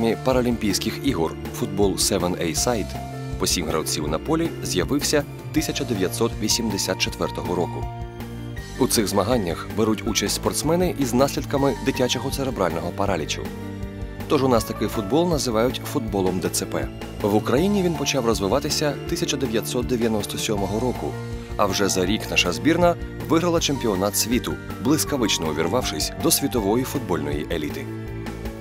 програмі Паралімпійських ігор футбол 7A Side по сім гравців на полі з'явився 1984 року. У цих змаганнях беруть участь спортсмени із наслідками дитячого церебрального паралічу. Тож у нас такий футбол називають футболом ДЦП. В Україні він почав розвиватися 1997 року. А вже за рік наша збірна виграла чемпіонат світу, блискавично увірвавшись до світової футбольної еліти.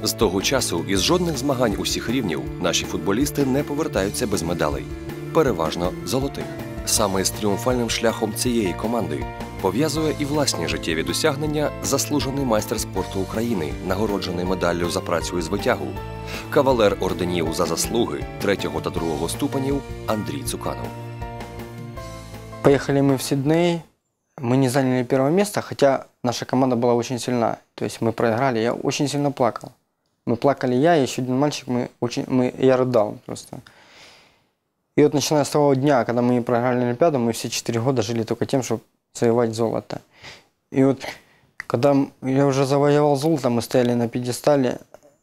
З того часу із жодних змагань усіх рівнів наші футболісти не повертаються без медалей, переважно золотих. Саме з тріумфальним шляхом цієї команди пов'язує і власні життєві досягнення заслужений майстер спорту України, нагороджений медаллю за працю із витягу, кавалер орденів за заслуги третього та другого ступенів Андрій Цуканов. Поехали мы в Сидней. Мы не заняли первое место, хотя наша команда была очень сильна. То есть мы проиграли. Я очень сильно плакал. Мы плакали я и еще один мальчик. Мы очень, мы, я рыдал просто. И вот начиная с того дня, когда мы проиграли Олимпиаду, мы все четыре года жили только тем, чтобы завоевать золото. И вот когда я уже завоевал золото, мы стояли на пьедестале,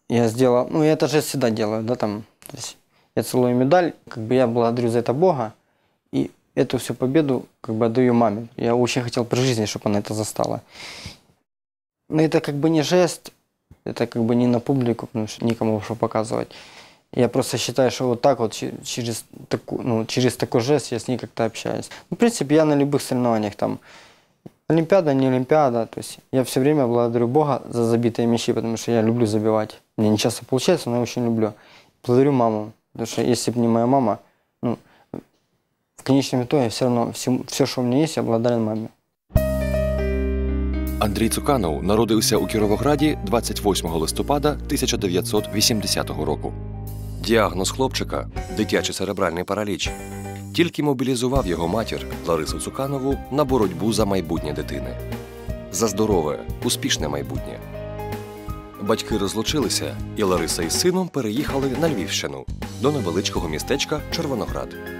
я сделал, ну я это же всегда делаю, да, там, то есть я целую медаль, как бы я благодарю за это Бога, и эту всю победу как бы отдаю маме. Я очень хотел при жизни, чтобы она это застала. Но это как бы не жест, это как бы не на публику, потому что никому что показывать. Я просто считаю, что вот так вот че- через, таку, ну, через такой жест я с ней как-то общаюсь. Ну, в принципе, я на любых соревнованиях там, Олимпиада, не Олимпиада, то есть я все время благодарю Бога за забитые мячи, потому что я люблю забивать. Мне не часто получается, но я очень люблю. Благодарю маму, потому что если бы не моя мама, ну, в конечном итоге все равно все, что у меня есть, я благодарен маме. Андрій Цуканов народився у Кіровограді 28 листопада 1980 року. Діагноз хлопчика дитячий церебральний параліч. Тільки мобілізував його матір Ларису Цуканову на боротьбу за майбутнє дитини. За здорове, успішне майбутнє. Батьки розлучилися, і Лариса із сином переїхали на Львівщину до невеличкого містечка Червоноград.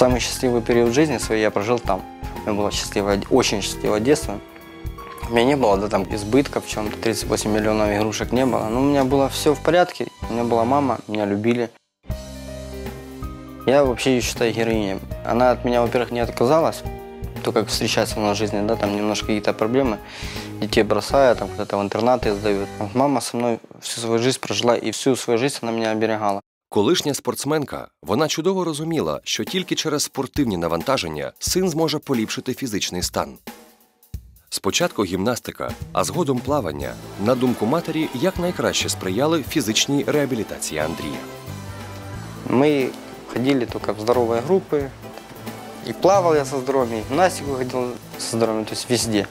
Самый счастливый период жизни своей я прожил там. У меня было счастливое, очень счастливое детство. У меня не было да, там избытка в чем-то, 38 миллионов игрушек не было. Но у меня было все в порядке. У меня была мама, меня любили. Я вообще ее считаю героиней. Она от меня, во-первых, не отказалась, то, как встречается у нас в жизни, да, там немножко какие-то проблемы. Детей бросают, там куда-то в интернаты сдают. Мама со мной всю свою жизнь прожила, и всю свою жизнь она меня оберегала. Колишня спортсменка, вона чудово розуміла, що тільки через спортивні навантаження син зможе поліпшити фізичний стан. Спочатку гімнастика, а згодом плавання, на думку матері, якнайкраще сприяли фізичній реабілітації Андрія. Мы ходили только в здоровые группы. И плавал я со здоровыми, и в гимнастику ходил со здоровыми, то есть везде.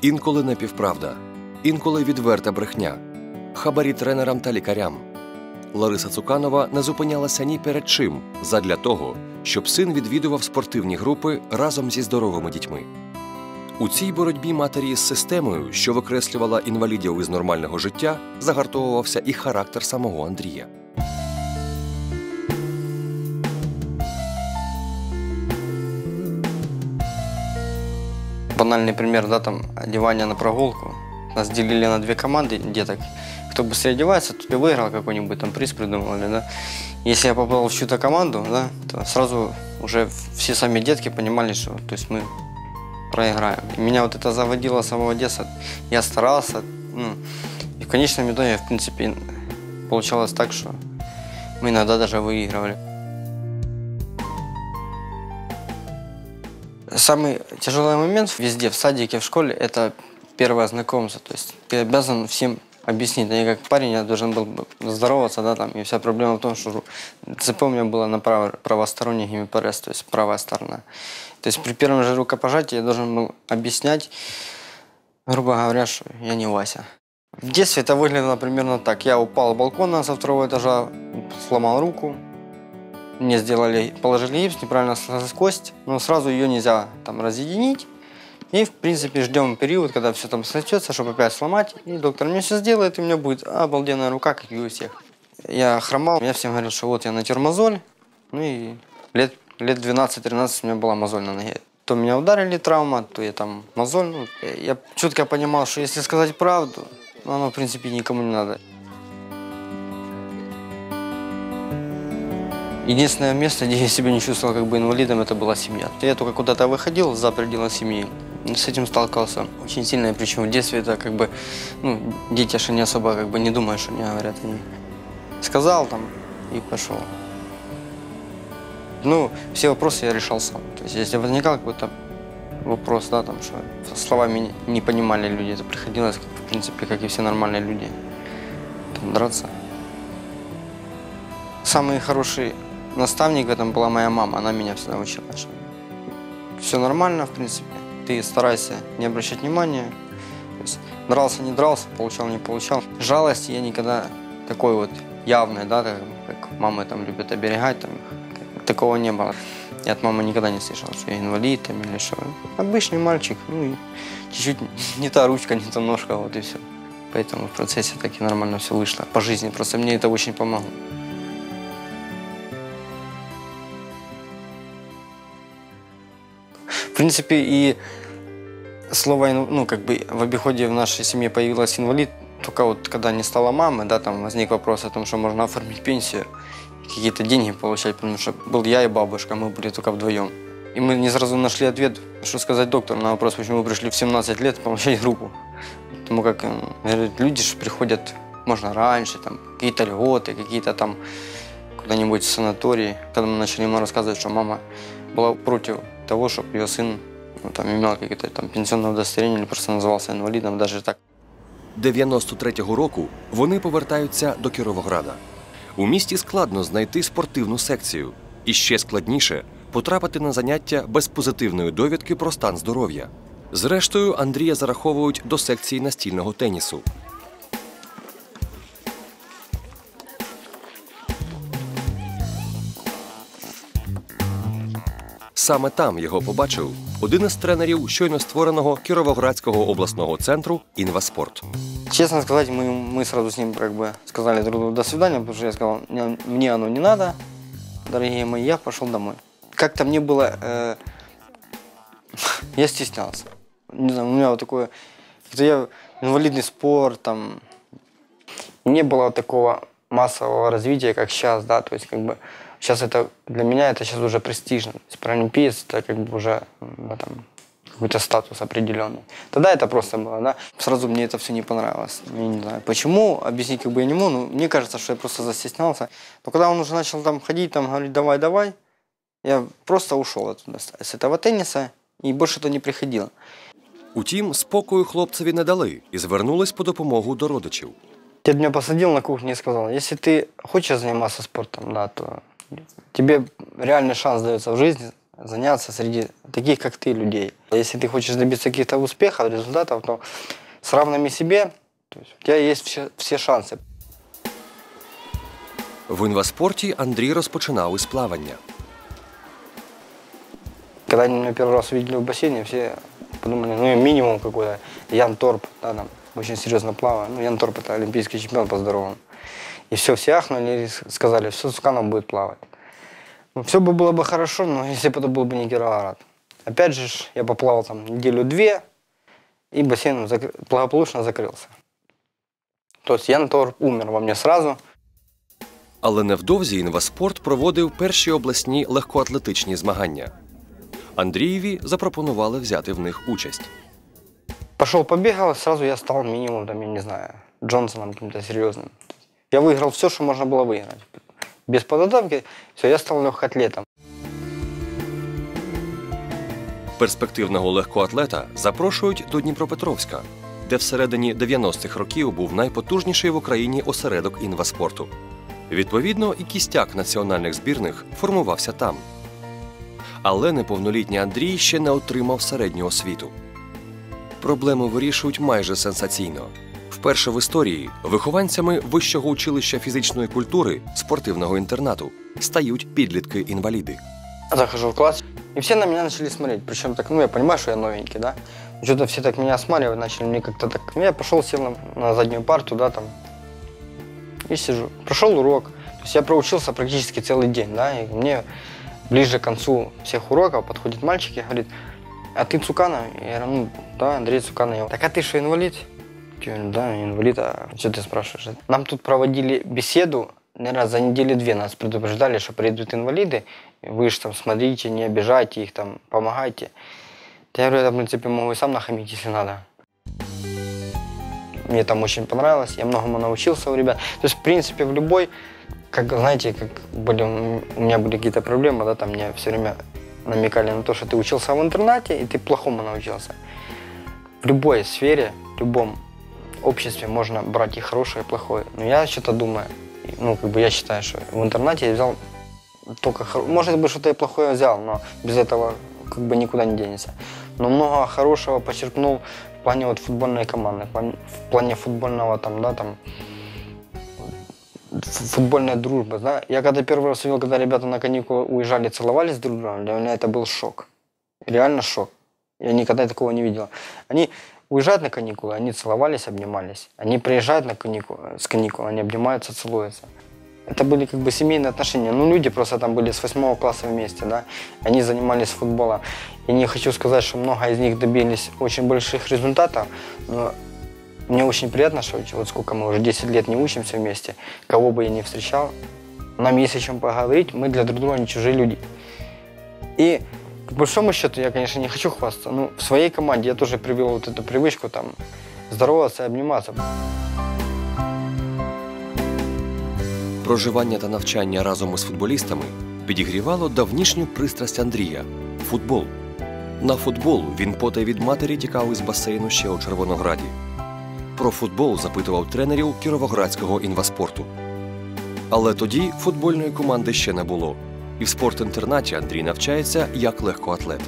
Інколи напівправда, інколи відверта брехня, хабарі тренерам та лікарям. Лариса Цуканова не зупинялася ні перед чим задля того, щоб син відвідував спортивні групи разом зі здоровими дітьми. У цій боротьбі матері з системою, що викреслювала інвалідів із нормального життя, загартовувався і характер самого Андрія. Банальный пример, да, там одевание на прогулку. Нас делили на две команды деток. Кто быстрее одевается, тот и выиграл какой-нибудь там приз придумали, да. Если я попал в чью-то команду, да, то сразу уже все сами детки понимали, что то есть мы проиграем. И меня вот это заводило с самого детства. Я старался, ну, и в конечном итоге, в принципе, получалось так, что мы иногда даже выигрывали. Самый тяжелый момент везде, в садике, в школе, это первое знакомство. То есть ты обязан всем объяснить. Я как парень, я должен был бы здороваться, да, там, и вся проблема в том, что ЦП у меня было на право, правосторонний гемипарез, то есть правая сторона. То есть при первом же рукопожатии я должен был объяснять, грубо говоря, что я не Вася. В детстве это выглядело примерно так. Я упал с балкона со второго этажа, сломал руку, мне сделали, положили гипс, неправильно сложилась кость, но сразу ее нельзя там разъединить. И, в принципе, ждем период, когда все там сочтется, чтобы опять сломать. И доктор мне все сделает, и у меня будет обалденная рука, как и у всех. Я хромал, я всем говорил, что вот я на термозоль, Ну и лет, лет 12-13 у меня была мозоль на ноге. То меня ударили травма, то я там мозоль. Ну, я четко понимал, что если сказать правду, ну, оно, в принципе, никому не надо. Единственное место, где я себя не чувствовал как бы инвалидом, это была семья. Я только куда-то выходил за пределы семьи, с этим сталкивался очень сильно, причем в детстве это как бы, ну, дети же не особо как бы не думают, что мне говорят. Они сказал там и пошел. Ну, все вопросы я решал сам. То есть, если возникал какой-то вопрос, да, там, что словами не, не понимали люди, это приходилось, в принципе, как и все нормальные люди, там, драться. Самый хороший наставник в этом была моя мама, она меня всегда учила, что все нормально, в принципе, ты старайся не обращать внимания, То есть, дрался, не дрался, получал, не получал. Жалости я никогда такой вот явной, да, так, как мамы там любят оберегать, там, такого не было. Я от мамы никогда не слышал, что я инвалид там или что. Обычный мальчик, ну и чуть-чуть не та ручка, не та ножка, вот и все. Поэтому в процессе так и нормально все вышло по жизни. Просто мне это очень помогло. Принципе, и слово, «инв- ну, как бы в обиходе в нашей семье появилась инвалид, только вот когда не стало мамы, да, там возник вопрос о том, что можно оформить пенсию, какие-то деньги получать, потому что был я и бабушка, мы были только вдвоем. И мы не сразу нашли ответ, что сказать доктору на вопрос, почему вы пришли в 17 лет получать группу. Потому как э, говорят, люди же приходят, можно раньше, там, какие-то льготы, какие-то там куда-нибудь в санатории. Когда мы начали ему рассказывать, что мама была против того, чтобы ее сын ну, там, имел какое-то там пенсионное удостоверение или просто назывался инвалидом, даже так. 93-го року вони повертаються до Кіровограда. У місті складно знайти спортивну секцію, і ще складніше потрапити на заняття без позитивної довідки про стан здоров'я. Зрештою, Андрія зараховують до секції настільного тенісу. Саме там його побачив один із тренерів щойно створеного Кіровоградського обласного центру Інваспорт. Честно сказать, мы, мы сразу с ним как бы сказали друг другу до свидания, потому что я сказал, «Мне- мне оно не надо, дорогие мои, я пошел домой. Как-то мне было... э, я стеснялся. Не знаю, у меня вот такое... Это я инвалидный спорт, там... Не было такого массового развития, как сейчас, да, то есть как бы сейчас это для меня это сейчас уже престижно. То есть паралимпиец это как бы уже ну, там, какой-то статус определенный. Тогда это просто было, да. Сразу мне это все не понравилось. Я не знаю, почему, объяснить как бы я не могу, но мне кажется, что я просто застеснялся. Но когда он уже начал там ходить, там говорить, давай, давай, я просто ушел оттуда, с с этого тенниса, и больше то не приходило. Утім, спокою хлопцеві не дали і звернулись по допомогу до родичів. Дед меня посадил на кухне и сказал, если ты хочешь заниматься спортом, да, то тебе реальный шанс дается в жизни заняться среди таких, как ты, людей. Если ты хочешь добиться каких-то успехов, результатов, то с равными себе то есть у тебя есть все, все шансы. В інваспорті Андрій розпочинав із плавання. Когда они меня первый раз увидели в бассейне, все подумали, ну, минимум какой-то. Ян Торп, да, там, очень серьезно плавает. Ну, Ян Торп – это олимпийский чемпион по здоровому. И все, все ахнули и сказали, все, Суканов будет плавать. Ну, все бы было бы хорошо, но если бы это был бы не Кировоград. Опять же, ж, я поплавал там неделю-две, и бассейн закры- благополучно закрылся. То есть Ян Торп умер во мне сразу. Але невдовзі інваспорт проводив перші обласні легкоатлетичні змагання. Андрієві запропонували взяти в них участь. Пошел побегал, сразу я стал минимум, там, я не знаю, Джонсоном каким-то серьезным. Я выиграл все, что можно было выиграть. Без подготовки, все, я стал легкоатлетом. Перспективного легкоатлета запрошують до Дніпропетровська, де всередині 90-х років був найпотужніший в Україні осередок інваспорту. Відповідно, і кістяк національних збірних формувався там. Але неповнолітній Андрій ще не отримав середнього освіту. Проблему вирішують майже сенсаційно. Вперше в історії вихованцями вищого училища фізичної культури спортивного інтернату стають підлітки-інваліди. Захожу в класс, и все на меня начали смотреть. Причем так, ну, я понимаю, что я новенький, да. Что-то все так меня осматривать начали, мне как-то так... Ну, я пошел, сел на, на заднюю парту, да, там, и сижу. Прошел урок. То есть я проучился практически целый день, да, и мне ближе к концу всех уроков подходит мальчик и говорит, а ты Цуканов? Я говорю, ну, да, Андрей Цуканов. Так а ты что, инвалид? Да, инвалид, а что ты спрашиваешь? Нам тут проводили беседу, наверное, за недели две нас предупреждали, что придут инвалиды, вы же там смотрите, не обижайте их, там, помогайте. Я говорю, я, в принципе, могу и сам нахамить, если надо. Мне там очень понравилось, я многому научился у ребят. То есть, в принципе, в любой, как, знаете, как были, у меня были какие-то проблемы, да, там мне все время намекали на то, что ты учился в интернате, и ты плохому научился. В любой сфере, в любом обществе можно брать и хорошее, и плохое. Но я что-то думаю, ну, как бы я считаю, что в интернате я взял только Может быть, что-то и плохое взял, но без этого как бы никуда не денется. Но много хорошего почерпнул в плане вот футбольной команды, в плане, в плане футбольного там, да, там, футбольная дружба, да. Я когда первый раз увидел, когда ребята на каникулы уезжали, целовались друг с другом, для меня это был шок. Реально шок. Я никогда такого не видел. Они уезжают на каникулы, они целовались, обнимались. Они приезжают на каникулы, с каникул, они обнимаются, целуются. Это были как бы семейные отношения. Ну, люди просто там были с восьмого класса вместе, да. Они занимались футболом. И не хочу сказать, что много из них добились очень больших результатов, но мне очень приятно, что вот сколько мы уже 10 лет не учимся вместе, кого бы я ни встречал, нам есть о чем поговорить, мы для друг друга не чужие люди. И к большому счету, я, конечно, не хочу хвастаться, но в своей команде я тоже привел вот эту привычку там здороваться и обниматься. Проживання та навчання разом із футболістами підігрівало давнішню пристрасть Андрія футбол. На футбол він потай від матері тікав із басейну ще у Червонограді. Про футбол запитував тренерів Кіровоградського інваспорту. Але тоді футбольної команди ще не було. І в спортінтернаті Андрій навчається як легкоатлет.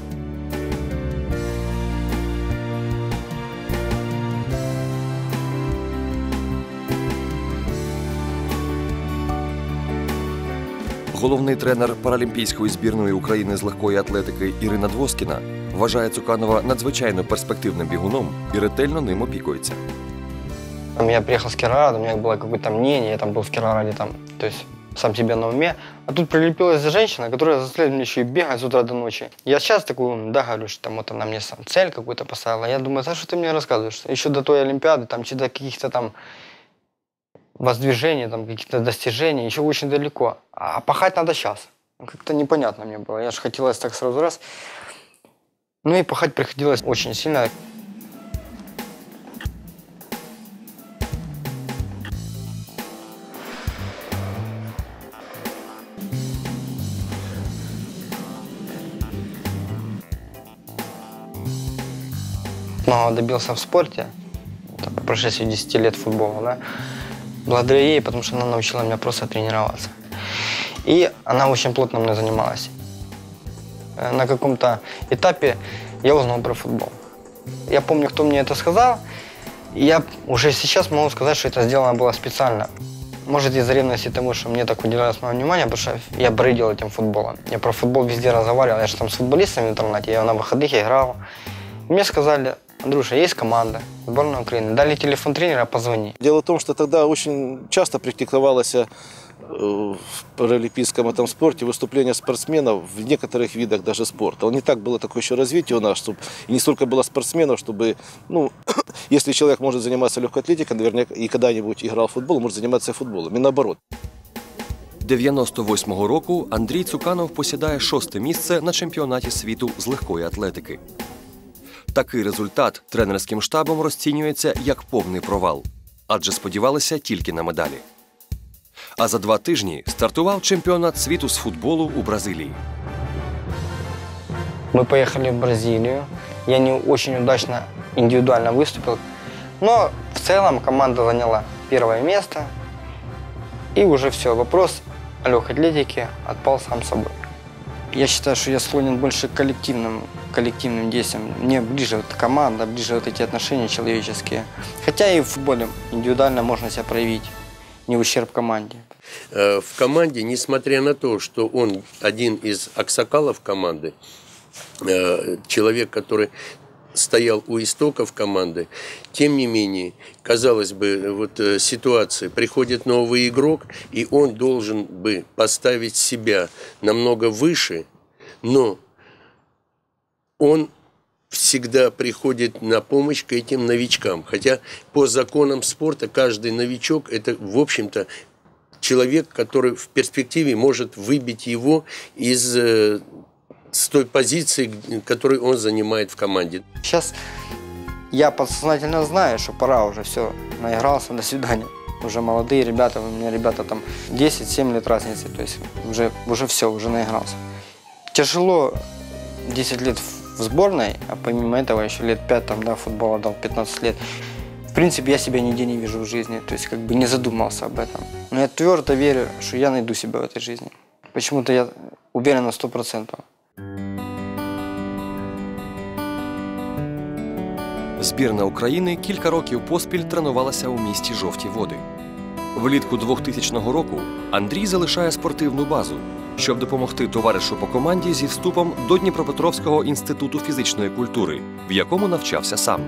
Головний тренер паралімпійської збірної України з легкої атлетики Ірина Двоскіна вважає Цуканова надзвичайно перспективним бігуном і ретельно ним опікується. Я приехал с Кировограда, у меня было какое-то мнение, я там был в Кировограде, там, то сам себе на уме. А тут прилепилась женщина, которая заставляет меня еще и бегать с утра до ночи. Я сейчас такую, да, говорю, что там вот она мне сам цель какую-то поставила. Я думаю, за что ты мне рассказываешь? Еще до той Олимпиады, там, что-то каких-то там воздвижений, там, каких-то достижений, еще очень далеко. А пахать надо сейчас. Как-то непонятно мне было. Я же хотелось так сразу раз. Ну и пахать приходилось очень сильно. Много добился в спорте, так, по прошествии 10 лет футбола, да, благодаря ей, потому что она научила меня просто тренироваться. И она очень плотно мной занималась. Э, На каком-то этапе я узнал про футбол. Я помню, кто мне это сказал, я уже сейчас могу сказать, что это сделано было специально. Может, из-за ревности тому, что мне так уделялось мое внимание, потому что я бредил этим футболом. Я про футбол везде разговаривал, я же там с футболистами в интернете, я на выходных играл. Мне сказали, Андрюша, есть команда, сборная Украины. Дали телефон тренера, позвони. Дело в том, что тогда очень часто практиковалось э, в паралимпийском этом спорте выступление спортсменов в некоторых видах даже спорта. Он не так было такое еще развитие у нас, чтобы и не столько было спортсменов, чтобы, ну, если человек может заниматься легкой атлетикой, наверняка и когда-нибудь играл в футбол, может заниматься и футболом. И наоборот. 98-го року Андрій Цуканов посідає шосте місце на чемпіонаті світу з легкої атлетики. Такий результат тренерським штабом розцінюється як повний провал, адже сподівалися тільки на медалі. А за два тижні стартував чемпіонат світу з футболу у Бразилії. Мы поехали в Бразилию. Я не очень удачно индивидуально выступил. Но в целом команда заняла первое место. И уже все, вопрос о легкой атлетике отпал сам собой. Я считаю, что я склонен больше к коллективным, коллективным действиям. Мне ближе вот команда, ближе вот эти отношения человеческие. Хотя и в футболе индивидуально можно себя проявить, не в ущерб команде. Э, в команде, несмотря на то, что он один из аксакалов команды, э, человек, который стоял у истоков команды. Тем не менее, казалось бы, вот э, ситуация, приходит новый игрок, и он должен бы поставить себя намного выше, но он всегда приходит на помощь к этим новичкам. Хотя по законам спорта каждый новичок – это, в общем-то, человек, который в перспективе может выбить его из э, с той позиции, которую он занимает в команде. Сейчас я подсознательно знаю, что пора уже все, наигрался, до свидания. Уже молодые ребята, у меня ребята там 10-7 лет разницы, то есть уже, уже все, уже наигрался. Тяжело 10 лет в сборной, а помимо этого еще лет 5 там, да, футбола дал, 15 лет. В принципе, я себя нигде не вижу в жизни, то есть как бы не задумался об этом. Но я твердо верю, что я найду себя в этой жизни. Почему-то я уверен на 100%. Збірна України кілька років поспіль тренувалася у місті Жовті Води. Влітку 2000 року Андрій залишає спортивну базу, щоб допомогти товаришу по команді зі вступом до Дніпропетровського інституту фізичної культури, в якому навчався сам.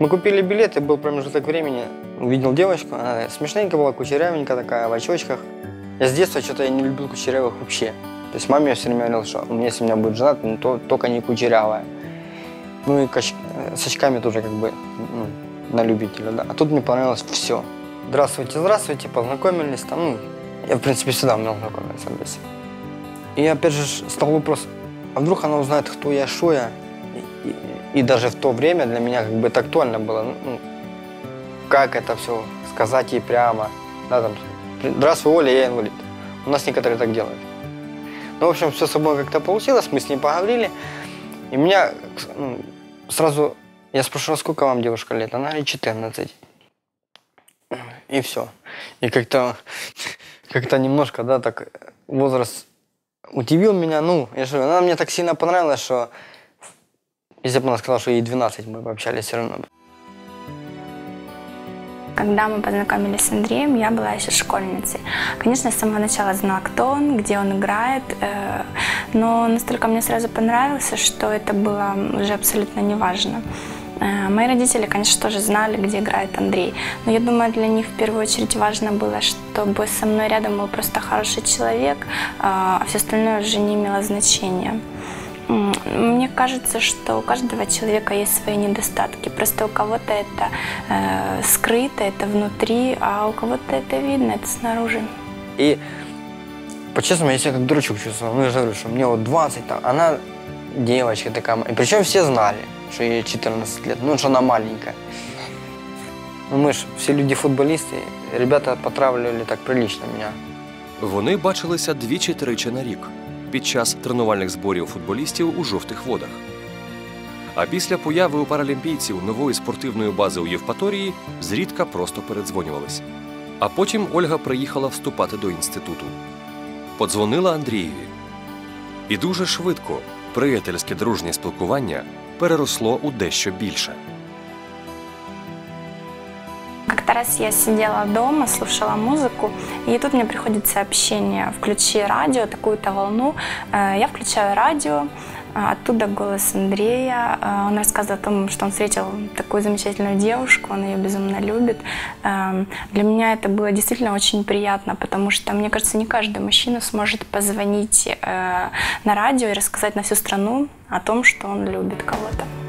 Мы купили билеты, был промежуток времени, увидел девочку, она смешненькая была, кучерявенькая такая, в очочках. Я с детства что-то я не любил кучерявых вообще. То есть маме я все время говорил, что у меня, если у меня будет жена, ну, то только не кучерявая. Ну и коч- э, с очками тоже как бы ну, на любителя, да. А тут мне понравилось все. Здравствуйте, здравствуйте, познакомились там. Ну, я, в принципе, всегда умел знакомиться здесь. И опять же стал вопрос, а вдруг она узнает, кто я, что я? И, и- и даже в то время для меня как бы это актуально было. ну, Ну, как это все сказать ей прямо. Да, там, здравствуй, Оля, я инвалид. У нас некоторые так делают. Ну, в общем, все собой как-то получилось, мы с ней поговорили. И меня ну, сразу, я спрашиваю, сколько вам девушка лет? Она говорит, 14. И все. И как-то, как-то немножко, да, так возраст удивил меня. Ну, я же она мне так сильно понравилась, что если бы она сказала, что ей 12, мы бы общались все равно. Когда мы познакомились с Андреем, я была еще школьницей. Конечно, с самого начала знала, кто он, где он играет, э, но настолько мне сразу понравился, что это было уже абсолютно неважно. Э, Мои родители, конечно, тоже знали, где играет Андрей, но я думаю, для них в первую очередь важно было, чтобы со мной рядом был просто хороший человек, э, а все остальное уже не имело значения. Мне кажется, что у каждого человека есть свои недостатки. Просто у кого-то это э, скрыто, это внутри, а у кого-то это видно, это снаружи. И по-честному, я себя как дурачок чувствовал. Ну, я же говорю, что мне вот 20, там, она девочка такая. И причем все знали, что ей 14 лет, ну, что она маленькая. Ну, мы же все люди футболисты, ребята потравливали так прилично меня. Вони бачилися двічі-тричі на рік під час тренувальних зборів футболістів у жовтих водах. А після появи у паралімпійців нової спортивної бази у Євпаторії зрідка просто передзвонювались. А потім Ольга приїхала вступати до інституту. Подзвонила Андрієві. І дуже швидко приятельське дружнє спілкування переросло у дещо більше. Как-то я сидела дома, слушала музыку, и тут мне приходит сообщение «Включи радио, такую-то волну». Э, Я включаю радио, а оттуда голос Андрея. Э, Он рассказывает о том, что он встретил такую замечательную девушку, он ее безумно любит. Э, Для меня это было действительно очень приятно, потому что, мне кажется, не каждый мужчина сможет позвонить э, на радио и рассказать на всю страну о том, что он любит кого-то.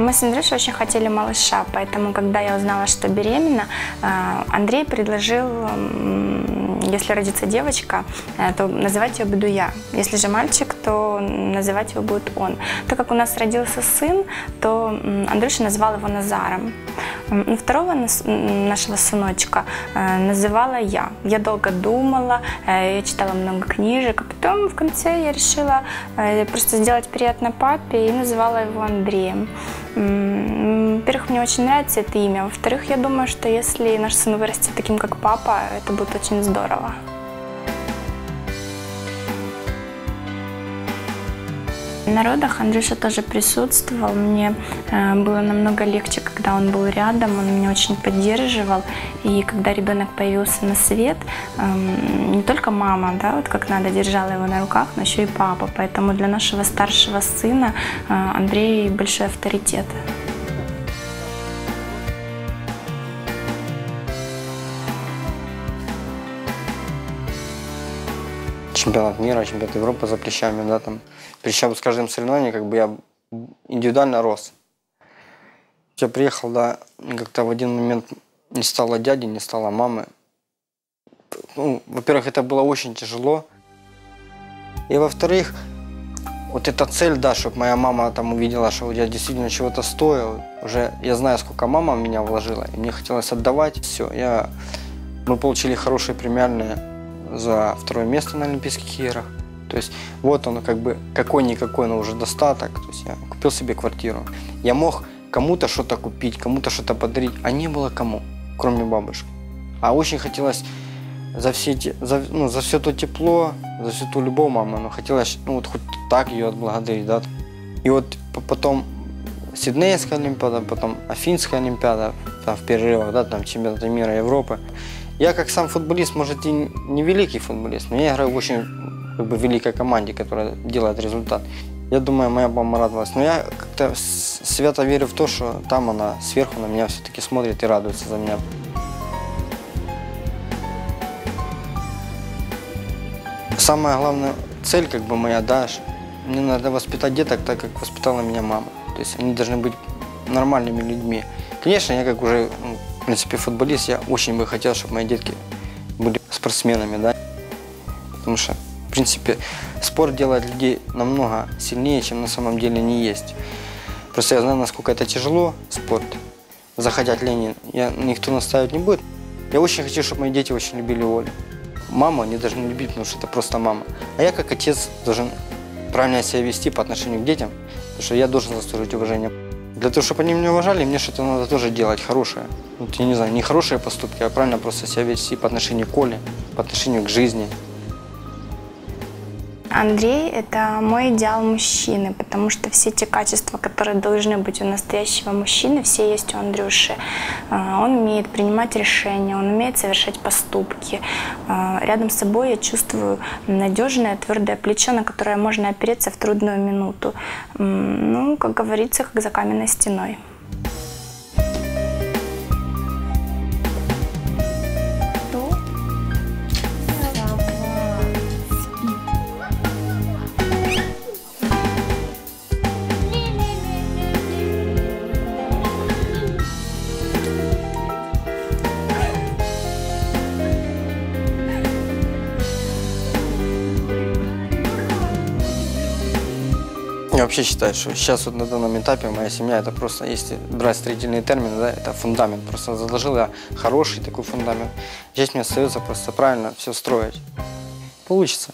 Мы с Андрюшей очень хотели малыша, поэтому, когда я узнала, что беременна, э, Андрей предложил, если родится девочка, э, то называть ее буду я. Если же мальчик, то называть его будет он. Так как у нас родился сын, то Андрюша назвал его Назаром. Ну, Второго нашего сыночка э, называла я. Я долго думала, я читала много книжек, а потом в конце я решила просто сделать приятно папе и называла его Андреем. Во-первых, мне очень нравится это имя. Во-вторых, я думаю, что если наш сын вырастет таким, как папа, это будет очень здорово. На родах Андрюша тоже присутствовал. Мне э, было намного легче, когда он был рядом, он меня очень поддерживал. И когда ребенок появился на свет, эм, не только мама, да, вот как надо, держала его на руках, но еще и папа. Поэтому для нашего старшего сына э, Андрей большой авторитет. Чемпионат мира, чемпионат Европы за плечами, да, там. Причем с каждым соревнованием как бы я индивидуально рос. Я приехал, да, как-то в один момент не стало дяди, не стало мамы. Ну, во-первых, это было очень тяжело. И во-вторых, вот эта цель, да, чтобы моя мама там увидела, что я действительно чего-то стою. Уже я знаю, сколько мама меня вложила, и мне хотелось отдавать. Все, я... мы получили хорошие премиальные за второе место на Олимпийских играх. То есть вот он как бы какой-никакой, но уже достаток. То есть я купил себе квартиру. Я мог кому-то что-то купить, кому-то что-то подарить, а не было кому, кроме бабушки. А очень хотелось за все, эти, за, ну, за все то тепло, за всю ту любовь мамы, но хотелось, ну вот хоть так ее отблагодарить, да. И вот потом Сиднейская Олимпиада, потом Афинская Олимпиада, там в перерывах, да, там чемпионаты мира Европы. Я как сам футболист, может и не великий футболист, но я играю в очень как бы, великой команде, которая делает результат. Я думаю, моя мама радовалась. Но я как-то свято верю в то, что там она сверху на меня все-таки смотрит и радуется за меня. Самая главная цель, как бы моя, да, мне надо воспитать деток так, как воспитала меня мама. То есть они должны быть нормальными людьми. Конечно, я как уже, ну, принципе, футболист, я очень бы хотел, чтобы мои детки были спортсменами, да. Потому что, в принципе, спорт делает людей намного сильнее, чем на самом деле не есть. Просто я знаю, насколько это тяжело, спорт. Захотят Ленин, я, никто наставить не будет. Я очень хочу, чтобы мои дети очень любили Олю. Маму они должны любить, потому что это просто мама. А я как отец должен правильно себя вести по отношению к детям, потому что я должен заслужить уважение. Для того, чтобы они меня уважали, мне что-то надо тоже делать хорошее. Вот, я не знаю, не хорошие поступки, а правильно просто себя вести по отношению к Оле, по отношению к жизни. Андрей – это мой идеал мужчины, потому что все те качества, которые должны быть у настоящего мужчины, все есть у Андрюши. А, Он умеет принимать решения, он умеет совершать поступки. А, Рядом с собой я чувствую надежное, твердое плечо, на которое можно опереться в трудную минуту. Ну, как говорится, как за каменной стеной. Вообще считаю, что сейчас вот на данном этапе моя семья это просто, если брать строительные термины, да, это фундамент. Просто заложил я хороший такой фундамент. Здесь мне остается просто правильно все строить. Получится.